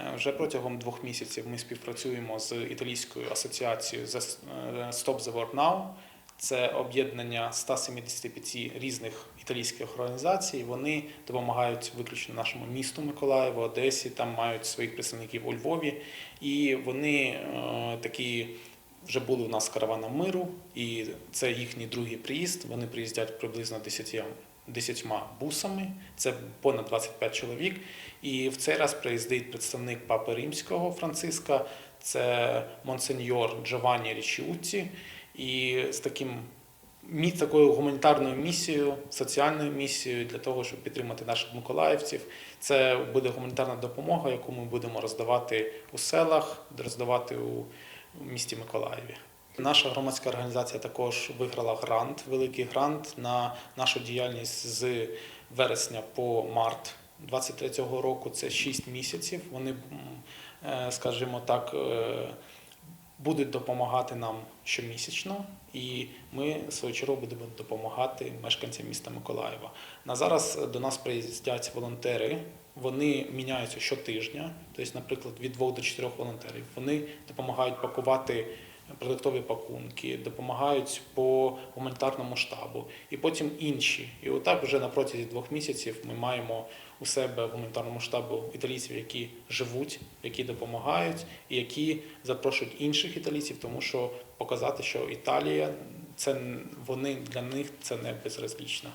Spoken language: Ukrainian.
Е, Вже протягом двох місяців ми співпрацюємо з італійською асоціацією е, Stop the War Now. Це об'єднання 175 різних італійських організацій. Вони допомагають виключно нашому місту Миколаєву, Одесі. Там мають своїх представників у Львові. І вони е, такі вже були у нас з караваном миру, і це їхній другий приїзд. Вони приїздять приблизно 10, 10 бусами. Це понад 25 чоловік. І в цей раз приїздить представник Папи Римського Франциска, це монсеньор Джованні Річіуці. І з таким такою гуманітарною місією, соціальною місією для того, щоб підтримати наших миколаївців. Це буде гуманітарна допомога, яку ми будемо роздавати у селах, роздавати у місті Миколаєві. Наша громадська організація також виграла грант, великий грант на нашу діяльність з вересня по март 23-го року. Це 6 місяців. Вони, е, скажімо так, е, будуть допомагати нам щомісячно, і ми свою чергу будемо допомагати мешканцям міста Миколаєва. На зараз до нас приїздять волонтери. Вони міняються щотижня, тобто, наприклад, від двох до чотирьох волонтерів. Вони допомагають пакувати продуктові пакунки, допомагають по гуманітарному штабу, і потім інші. І отак вже на протязі двох місяців ми маємо у себе в гуманітарному штабу італійців, які живуть, які допомагають, і які запрошують інших італійців, тому що показати, що Італія це вони для них це не безразлічна.